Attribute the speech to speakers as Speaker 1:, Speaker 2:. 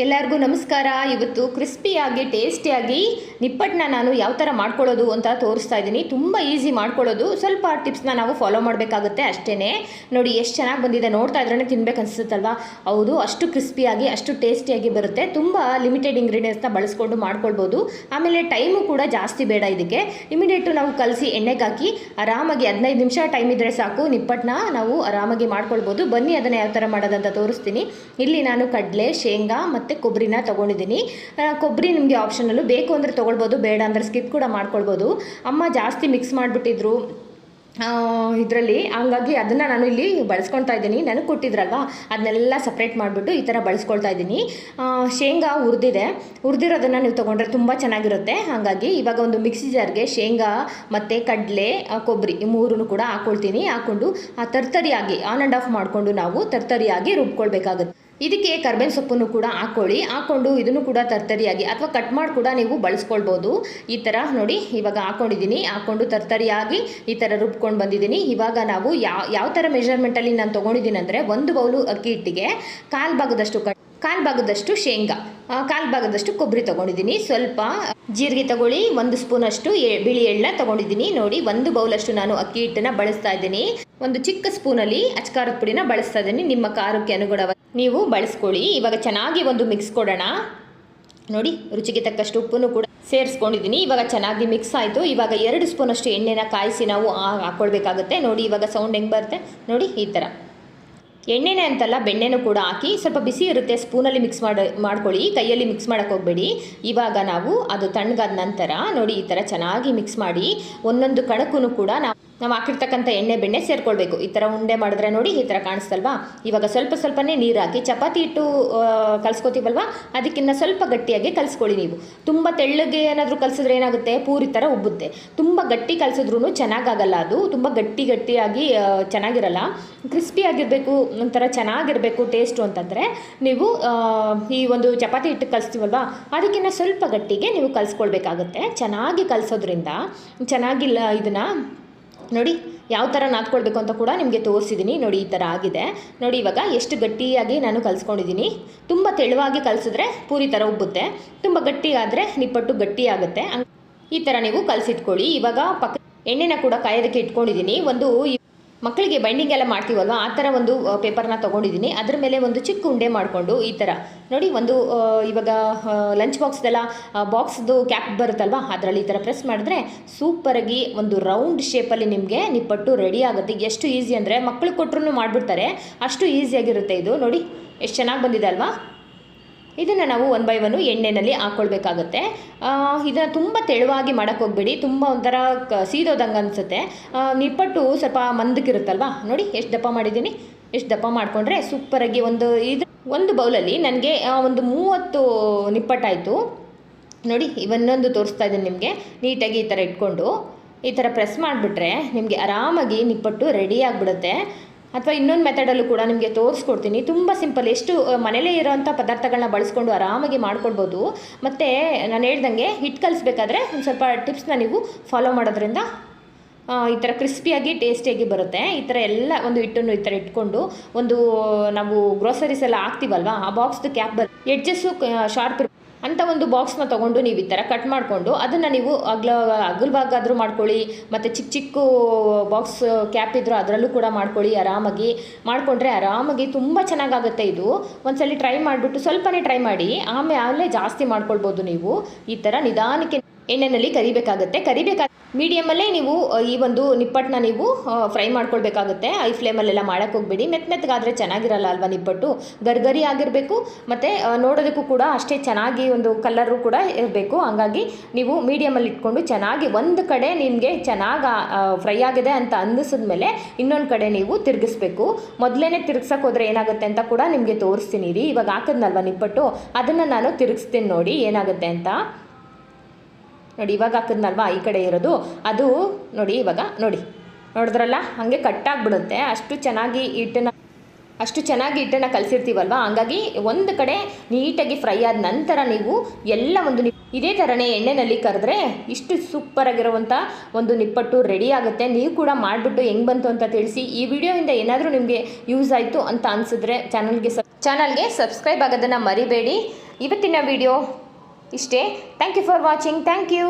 Speaker 1: ಎಲ್ಲರಿಗೂ ನಮಸ್ಕಾರ. ಇವತ್ತು ಕ್ರಿಸ್ಪಿಯಾಗಿ, ಟೇಸ್ಟಿಯಾಗಿ ನಿಪ್ಪಟ್ಟನ್ನ ನಾನು ಯಾವ ಥರ ಮಾಡ್ಕೊಳ್ಳೋದು ಅಂತ ತೋರಿಸ್ತಾ ಇದ್ದೀನಿ. ತುಂಬ ಈಸಿ ಮಾಡ್ಕೊಳ್ಳೋದು. ಸ್ವಲ್ಪ ಟಿಪ್ಸ್ನ ನಾವು ಫಾಲೋ ಮಾಡಬೇಕಾಗುತ್ತೆ ಅಷ್ಟೇ ನೋಡಿ, ಎಷ್ಟು ಚೆನ್ನಾಗಿ ಬಂದಿದೆ. ನೋಡ್ತಾ ಇದ್ರೇ ತಿನ್ಬೇಕು ಅನಿಸುತ್ತಲ್ವಾ? ಹೌದು, ಅಷ್ಟು ಕ್ರಿಸ್ಪಿಯಾಗಿ, ಅಷ್ಟು ಟೇಸ್ಟಿಯಾಗಿ ಬರುತ್ತೆ. ತುಂಬ ಲಿಮಿಟೆಡ್ ಇಂಗ್ರೀಡಿಯೆಂಟ್ಸ್ನ ಬಳಸ್ಕೊಂಡು ಮಾಡ್ಕೊಳ್ಬೋದು. ಆಮೇಲೆ ಟೈಮು ಕೂಡ ಜಾಸ್ತಿ ಬೇಡ ಇದಕ್ಕೆ. ಇಮಿಡಿಯೇಟು ನಾವು ಕಲಸಿ ಎಣ್ಣೆಗೆ ಹಾಕಿ ಆರಾಮಾಗಿ ಹದಿನೈದು ನಿಮಿಷ ಟೈಮ್ ಇದ್ದರೆ ಸಾಕು. ನಿಪ್ಪಟ್ಟನ್ನ ನಾವು ಆರಾಮಾಗಿ ಮಾಡ್ಕೊಳ್ಬೋದು. ಬನ್ನಿ ಅದನ್ನು ಯಾವ ಥರ ಮಾಡೋದಂತ ತೋರಿಸ್ತೀನಿ. ಇಲ್ಲಿ ನಾನು ಕಡಲೆ, ಶೇಂಗಾ ಕೊಬ್ಬರಿನ ತೊಗೊಂಡಿದ್ದೀನಿ. ಕೊಬ್ಬರಿ ನಿಮಗೆ ಆಪ್ಷನಲ್ಲೂ ಬೇಕು ಅಂದರೆ ತೊಗೊಳ್ಬೋದು, ಬೇಡ ಅಂದರೆ ಸ್ಕಿಪ್ ಕೂಡ ಮಾಡ್ಕೊಳ್ಬೋದು. ಅಮ್ಮ ಜಾಸ್ತಿ ಮಿಕ್ಸ್ ಮಾಡಿಬಿಟ್ಟಿದ್ರು. ಇದರಲ್ಲಿ ಹಂಗಾಗಿ ಅದನ್ನು ನಾನು ಇಲ್ಲಿ ಬಳಸ್ಕೊಳ್ತಾ ಇದ್ದೀನಿ. ನನಗೆ ಕೊಟ್ಟಿದ್ರಲ್ವ? ಅದನ್ನೆಲ್ಲ ಸಪ್ರೇಟ್ ಮಾಡಿಬಿಟ್ಟು ಈ ಥರ ಬಳಸ್ಕೊಳ್ತಾ ಇದ್ದೀನಿ. ಶೇಂಗಾ ಹುರಿದಿದೆ. ಹುರಿದಿರೋದನ್ನು ನೀವು ತೊಗೊಂಡ್ರೆ ತುಂಬ ಚೆನ್ನಾಗಿರುತ್ತೆ. ಹಾಗಾಗಿ ಇವಾಗ ಒಂದು ಮಿಕ್ಸಿ ಜಾರ್ಗೆ ಶೇಂಗಾ ಮತ್ತು ಕಡಲೆ ಕೊಬ್ಬರಿ ಈ ಮೂರನ್ನು ಕೂಡ ಹಾಕ್ಕೊಳ್ತೀನಿ ಹಾಕ್ಕೊಂಡು ಆ, ತರ್ತರಿಯಾಗಿ ಆನ್ ಆ್ಯಂಡ್ ಆಫ್ ಮಾಡಿಕೊಂಡು ನಾವು ತರ್ತರಿಯಾಗಿ ರುಬ್ಕೊಳ್ಬೇಕಾಗುತ್ತೆ. ಇದಕ್ಕೆ ಕರ್ಬೇವಿನ ಸೊಪ್ಪನ್ನು ಕೂಡ ಹಾಕ್ಕೊಳ್ಳಿ ಹಾಕ್ಕೊಂಡು ಇದನ್ನು ಕೂಡ ತರ್ತರಿಯಾಗಿ ಅಥವಾ ಕಟ್ ಮಾಡಿ ಕೂಡ ನೀವು ಬಳಸ್ಕೊಳ್ಬೋದು. ಈ ಥರ ನೋಡಿ, ಇವಾಗ ಹಾಕ್ಕೊಂಡಿದ್ದೀನಿ ಹಾಕ್ಕೊಂಡು ತರ್ತರಿಯಾಗಿ ಈ ಥರ ರುಬ್ಕೊಂಡು ಬಂದಿದ್ದೀನಿ. ಇವಾಗ ನಾವು ಯಾವ ಯಾವ ಥರ ಮೆಷರ್ಮೆಂಟಲ್ಲಿ ನಾನು ತೊಗೊಂಡಿದ್ದೀನಿ ಅಂದರೆ ಒಂದು ಬೌಲು ಅಕ್ಕಿ ಹಿಟ್ಟಿಗೆ. ಕಾಲು ಭಾಗದಷ್ಟು ಕಟ್ ಕಾಲು ಭಾಗದಷ್ಟು ಶೇಂಗಾ ಕಾಲ್ ಭಾಗದಷ್ಟು ಕೊಬ್ಬರಿ ತೊಗೊಂಡಿದ್ದೀನಿ. ಸ್ವಲ್ಪ ಜೀರಿಗೆ ತಗೊಳ್ಳಿ, ಒಂದು ಸ್ಪೂನಷ್ಟು ಬಿಳಿ ಎಳ್ಳ ತೊಗೊಂಡಿದ್ದೀನಿ. ನೋಡಿ, ಒಂದು ಬೌಲಷ್ಟು ನಾನು ಅಕ್ಕಿ ಹಿಟ್ಟನ್ನು ಬಳಸ್ತಾ ಇದ್ದೀನಿ. ಒಂದು ಚಿಕ್ಕ ಸ್ಪೂನಲ್ಲಿ ಅಚ್ಕಾರದ ಪುಡಿನ ಬಳಸ್ತಾ ಇದ್ದೀನಿ. ನಿಮ್ಮ ಖಾರಕ್ಕೆ ಅನುಗುಣವಾಗಿ ನೀವು ಬಳಸ್ಕೊಳ್ಳಿ. ಇವಾಗ ಚೆನ್ನಾಗಿ ಒಂದು ಮಿಕ್ಸ್ ಕೊಡೋಣ. ನೋಡಿ, ರುಚಿಗೆ ತಕ್ಕಷ್ಟು ಉಪ್ಪನ್ನು ಕೂಡ ಸೇರಿಸ್ಕೊಂಡಿದ್ದೀನಿ. ಇವಾಗ ಚೆನ್ನಾಗಿ ಮಿಕ್ಸ್ ಆಯಿತು. ಇವಾಗ ಎರಡು ಸ್ಪೂನಷ್ಟು ಎಣ್ಣೆನ ಕಾಯಿಸಿ ನಾವು ಹಾಕೊಳ್ಬೇಕಾಗುತ್ತೆ. ನೋಡಿ, ಇವಾಗ ಸೌಂಡ್ ಹೆಂಗೆ ಬರುತ್ತೆ. ನೋಡಿ, ಈ ಥರ. ಎಣ್ಣೆನೇ ಅಂತಲ್ಲ, ಬೆಣ್ಣೆನೂ ಕೂಡ ಹಾಕಿ ಸ್ವಲ್ಪ ಬಿಸಿ ಇರುತ್ತೆ, ಸ್ಪೂನಲ್ಲಿ ಮಿಕ್ಸ್ ಮಾಡಿ, ಮಾಡ್ಕೊಳ್ಳಿ, ಕೈಯಲ್ಲಿ ಮಿಕ್ಸ್ ಮಾಡೋಕ್ಕೆ ಹೋಗಬೇಡಿ. ಇವಾಗ ನಾವು ಅದು ತಣ್ಣಗಾದ ನಂತರ ನೋಡಿ ಈ ಥರ ಚೆನ್ನಾಗಿ ಮಿಕ್ಸ್ ಮಾಡಿ ಒಂದೊಂದು ಕಣಕ್ಕೂ ಕೂಡ ನಾವು ನಾವು ಹಾಕಿರ್ತಕ್ಕಂಥ ಎಣ್ಣೆ ಬೆಣ್ಣೆ ಸೇರ್ಕೊಳ್ಬೇಕು. ಈ ಥರ ಉಂಡೆ ಮಾಡಿದ್ರೆ ನೋಡಿ ಈ ಥರ ಕಾಣಿಸ್ತಲ್ವಾ? ಇವಾಗ ಸ್ವಲ್ಪ ಸ್ವಲ್ಪನೇ ನೀರು ಹಾಕಿ ಚಪಾತಿ ಹಿಟ್ಟು ಕಲಿಸ್ಕೋತೀವಲ್ವ? ಅದಕ್ಕಿಂತ ಸ್ವಲ್ಪ ಗಟ್ಟಿಯಾಗಿ ಕಲಿಸ್ಕೊಳ್ಳಿ ನೀವು. ತುಂಬ ತೆಳ್ಳಗೆ ಏನಾದರೂ ಕಲಿಸಿದ್ರೆ ಏನಾಗುತ್ತೆ? ಪೂರಿ ಥರ ಉಬ್ಬುತ್ತೆ. ತುಂಬ ಗಟ್ಟಿ ಕಲಿಸಿದ್ರೂ ಚೆನ್ನಾಗಾಗಲ್ಲ ಅದು. ತುಂಬ ಗಟ್ಟಿ ಗಟ್ಟಿಯಾಗಿ ಚೆನ್ನಾಗಿರಲ್ಲ. ಕ್ರಿಸ್ಪಿ ಆಗಿರಬೇಕು, ಒಂಥರ ಚೆನ್ನಾಗಿರಬೇಕು ಟೇಸ್ಟು ಅಂತಂದರೆ ನೀವು ಈ ಒಂದು ಚಪಾತಿ ಹಿಟ್ಟು ಕಲಿಸ್ತೀವಲ್ವ? ಅದಕ್ಕಿಂತ ಸ್ವಲ್ಪ ಗಟ್ಟಿಗೆ ನೀವು ಕಲಿಸ್ಕೊಳ್ಬೇಕಾಗುತ್ತೆ. ಚೆನ್ನಾಗಿ ಕಲಿಸೋದ್ರಿಂದ, ಚೆನ್ನಾಗಿಲ್ಲ ಇದನ್ನು ನೋಡಿ, ಯಾವ ಥರ ನಾದ್ಕೊಳ್ಬೇಕು ಅಂತ ಕೂಡ ನಿಮಗೆ ತೋರಿಸಿದ್ದೀನಿ ನೋಡಿ, ಈ ಥರ ಆಗಿದೆ. ನೋಡಿ, ಇವಾಗ ಎಷ್ಟು ಗಟ್ಟಿಯಾಗಿ ನಾನು ಕಲಿಸ್ಕೊಂಡಿದ್ದೀನಿ ತುಂಬ ತೆಳುವಾಗಿ ಕಲಿಸಿದ್ರೆ ಪೂರಿ ಥರ ಉಬ್ಬುತ್ತೆ. ತುಂಬ ಗಟ್ಟಿಯಾದರೆ ನಿಪ್ಪಟ್ಟು ಗಟ್ಟಿ ಆಗುತ್ತೆ. ಈ ಥರ ನೀವು ಕಲಸಿಟ್ಕೊಳ್ಳಿ. ಇವಾಗ ಪಕ್ಕ ಎಣ್ಣೆನ ಕೂಡ ಕಾಯೋದಕ್ಕೆ ಇಟ್ಕೊಂಡಿದ್ದೀನಿ ಒಂದು ಮಕ್ಕಳಿಗೆ ಬೈಂಡಿಂಗ್ ಎಲ್ಲ ಮಾಡ್ತೀವಲ್ವ? ಆ ಥರ ಒಂದು ಪೇಪರ್ನ ತೊಗೊಂಡಿದ್ದೀನಿ. ಅದ್ರ ಮೇಲೆ ಒಂದು ಚಿಕ್ಕ ಉಂಡೆ ಮಾಡಿಕೊಂಡು ಈ ಥರ. ನೋಡಿ, ಒಂದು ಇವಾಗ ಲಂಚ್ ಬಾಕ್ಸ್ದೆಲ್ಲ ಬಾಕ್ಸ್ದು ಕ್ಯಾಪ್ ಬರುತ್ತಲ್ವ? ಅದರಲ್ಲಿ ಈ ಥರ ಪ್ರೆಸ್ ಮಾಡಿದ್ರೆ ಸೂಪರಾಗಿ ಒಂದು ರೌಂಡ್ ಶೇಪಲ್ಲಿ ನಿಮಗೆ ನಿಪ್ಪಟ್ಟು ರೆಡಿ ಆಗುತ್ತೆ. ಎಷ್ಟು ಈಸಿ ಅಂದರೆ ಮಕ್ಕಳು ಕೊಟ್ಟರು ಮಾಡಿಬಿಡ್ತಾರೆ. ಅಷ್ಟು ಈಸಿಯಾಗಿರುತ್ತೆ ಇದು. ನೋಡಿ, ಎಷ್ಟು ಚೆನ್ನಾಗಿ ಬಂದಿದೆ ಅಲ್ವಾ? ಇದನ್ನು ನಾವು ಒನ್ ಬೈ ಒನ್ನು ಎಣ್ಣೆಯಲ್ಲಿ ಹಾಕ್ಕೊಳ್ಬೇಕಾಗತ್ತೆ ಇದನ್ನು ತುಂಬ ತೆಳುವಾಗಿ ಮಾಡೋಕ್ಕೆ ಹೋಗ್ಬೇಡಿ. ತುಂಬ ಒಂಥರ ಕ, ಸೀದೋದಂಗೆ ಅನಿಸುತ್ತೆ. ನಿಪ್ಪಟ್ಟು ಸ್ವಲ್ಪ ಮಂದಕ್ಕಿರುತ್ತಲ್ವಾ? ನೋಡಿ, ಎಷ್ಟು ದಪ್ಪ ಮಾಡಿದ್ದೀನಿ. ಎಷ್ಟು ದಪ್ಪ ಮಾಡಿಕೊಂಡ್ರೆ ಸೂಪರಾಗಿ ಒಂದು ಇದು, ಒಂದು ಬೌಲಲ್ಲಿ ನನಗೆ ಒಂದು ಮೂವತ್ತು ನಿಪ್ಪಟ್ಟಾಯಿತು. ನೋಡಿ, ಇವನ್ನೊಂದು ತೋರಿಸ್ತಾ ಇದ್ದೀನಿ ನಿಮಗೆ. ನೀಟಾಗಿ ಈ ಥರ ಇಟ್ಕೊಂಡು ಈ ಥರ ಪ್ರೆಸ್ ಮಾಡಿಬಿಟ್ರೆ ನಿಮಗೆ ಆರಾಮಾಗಿ ನಿಪ್ಪಟ್ಟು ರೆಡಿ ಆಗಿಬಿಡುತ್ತೆ. ಅಥವಾ ಇನ್ನೊಂದು ಮೆಥಡಲ್ಲೂ ಕೂಡ ನಿಮಗೆ ತೋರಿಸ್ಕೊಡ್ತೀನಿ. ತುಂಬ ಸಿಂಪಲ್ ಎಷ್ಟು ಮನೇಲೇ ಇರೋವಂಥ ಪದಾರ್ಥಗಳನ್ನ ಬಳಸ್ಕೊಂಡು ಆರಾಮಾಗಿ ಮಾಡ್ಕೊಳ್ಬೋದು. ಮತ್ತು ನಾನು ಹೇಳ್ದಂಗೆ ಹಿಟ್ಟು ಕಲಿಸ್ಬೇಕಾದ್ರೆ ಒಂದು ಸ್ವಲ್ಪ ಟಿಪ್ಸ್ನ ನೀವು ಫಾಲೋ ಮಾಡೋದ್ರಿಂದ ಈ ಥರ ಕ್ರಿಸ್ಪಿಯಾಗಿ ಟೇಸ್ಟಿಯಾಗಿ ಬರುತ್ತೆ. ಈ ಥರ ಎಲ್ಲ ಒಂದು ಹಿಟ್ಟನ್ನು ಈ ಥರ ಇಟ್ಕೊಂಡು ಒಂದು, ನಾವು ಗ್ರೋಸರೀಸ್ ಎಲ್ಲ ಹಾಕ್ತೀವಲ್ವಾ, ಆ ಬಾಕ್ಸ್ದು ಕ್ಯಾಪ್ ಬರ್ ಎಡ್ಜಸ್ಸು ಶಾರ್ಪ್ ಅಂತ ಒಂದು ಬಾಕ್ಸ್ನ ತೊಗೊಂಡು ನೀವು ಈ ಥರ ಕಟ್ ಮಾಡಿಕೊಂಡು ಅದನ್ನು ನೀವು ಅಗ್ಲ, ಅಗಲವಾಗಾದರೂ ಮಾಡ್ಕೊಳ್ಳಿ, ಮತ್ತು ಚಿಕ್ಕ ಚಿಕ್ಕ ಬಾಕ್ಸ್ ಕ್ಯಾಪ್ ಇದ್ದರೂ ಅದರಲ್ಲೂ ಕೂಡ ಮಾಡ್ಕೊಳ್ಳಿ, ಆರಾಮಾಗಿ ಮಾಡಿಕೊಂಡ್ರೆ ಆರಾಮಾಗಿ ತುಂಬ ಚೆನ್ನಾಗಾಗುತ್ತೆ ಇದು. ಒಂದ್ಸಲಿ ಟ್ರೈ ಮಾಡಿಬಿಟ್ಟು ಸ್ವಲ್ಪನೇ ಟ್ರೈ ಮಾಡಿ, ಆಮೇಲೆ ಜಾಸ್ತಿ ಮಾಡ್ಕೊಳ್ಬೋದು ನೀವು. ಈ ಥರ ನಿಧಾನಕ್ಕೆ ಎಣ್ಣೆಯಲ್ಲಿ ಕರಿಬೇಕಾಗುತ್ತೆ. ಕರಿಬೇಕಾದ ಮೀಡಿಯಮಲ್ಲೇ ನೀವು ಈ ಒಂದು ನಿಪ್ಪಟ್ಟನ್ನ ನೀವು ಫ್ರೈ ಮಾಡ್ಕೊಳ್ಬೇಕಾಗುತ್ತೆ. ಐ ಫ್ಲೇಮಲ್ಲೆಲ್ಲ ಮಾಡೋಕ್ಕೆ ಹೋಗ್ಬೇಡಿ. ಮೆತ್ತ ಮೆತ್ತಗಾದರೆ ಚೆನ್ನಾಗಿರಲ್ಲ ಅಲ್ವಾ ನಿಪ್ಪಟ್ಟು? ಗರ್ಗರಿ ಆಗಿರಬೇಕು. ಮತ್ತು ನೋಡೋದಕ್ಕೂ ಕೂಡ ಅಷ್ಟೇ ಚೆನ್ನಾಗಿ ಒಂದು ಕಲರು ಕೂಡ ಇರಬೇಕು. ಹಂಗಾಗಿ ನೀವು ಮೀಡಿಯಮಲ್ಲಿ ಇಟ್ಕೊಂಡು ಚೆನ್ನಾಗಿ ಒಂದು ಕಡೆ ನಿಮಗೆ ಚೆನ್ನಾಗಿ ಫ್ರೈ ಆಗಿದೆ ಅಂತ ಅನ್ನಿಸಿದ್ಮೇಲೆ ಇನ್ನೊಂದು ಕಡೆ ನೀವು ತಿರುಗಿಸ್ಬೇಕು. ಮೊದಲೇ ತಿರುಗ್ಸಕ್ಕೆ ಹೋದರೆ ಏನಾಗುತ್ತೆ ಅಂತ ಕೂಡ ನಿಮಗೆ ತೋರಿಸ್ತೀನಿ ರೀ. ಇವಾಗ ಹಾಕಿದ್ನಲ್ವ ನಿಪ್ಪಟ್ಟು? ಅದನ್ನು ನಾನು ತಿರುಗಿಸ್ತೀನಿ ನೋಡಿ ಏನಾಗುತ್ತೆ ಅಂತ. ನೋಡಿ, ಇವಾಗ ಹಾಕಿದ್ನಲ್ವಾ? ಈ ಕಡೆ ಇರೋದು. ಅದು ನೋಡಿ, ಇವಾಗ ನೋಡಿ. ನೋಡಿದ್ರಲ್ಲ? ಹಾಗೆ ಕಟ್ಟಾಗ್ಬಿಡುತ್ತೆ ಅಷ್ಟು ಚೆನ್ನಾಗಿ ಹಿಟ್ಟನ್ನ, ಅಷ್ಟು ಚೆನ್ನಾಗಿ ಹಿಟ್ಟನ್ನು ಕಲಸಿರ್ತೀವಲ್ವ? ಹಂಗಾಗಿ ಒಂದು ಕಡೆ ನೀಟಾಗಿ ಫ್ರೈ ಆದ ನಂತರ ನೀವು ಎಲ್ಲ ಒಂದು ಇದೇ ಥರನೇ ಎಣ್ಣೆಯಲ್ಲಿ ಕರೆದ್ರೆ ಇಷ್ಟು ಸೂಪರಾಗಿರುವಂಥ ಒಂದು ನಿಪ್ಪಟ್ಟು ರೆಡಿ ಆಗುತ್ತೆ. ನೀವು ಕೂಡ ಮಾಡಿಬಿಟ್ಟು ಹೆಂಗೆ ಬಂತು ಅಂತ ತಿಳಿಸಿ. ಈ ವಿಡಿಯೋಯಿಂದ ಏನಾದರೂ ನಿಮಗೆ ಯೂಸ್ ಆಯಿತು ಅಂತ ಅನಿಸಿದ್ರೆ ಚಾನಲ್ಗೆ ಸಬ್ ಚಾನಲ್ಗೆ ಸಬ್ಸ್ಕ್ರೈಬ್ ಆಗೋದನ್ನು ಮರಿಬೇಡಿ. ಇವತ್ತಿನ ವಿಡಿಯೋ ಇಷ್ಟೇ thank you for watching thank you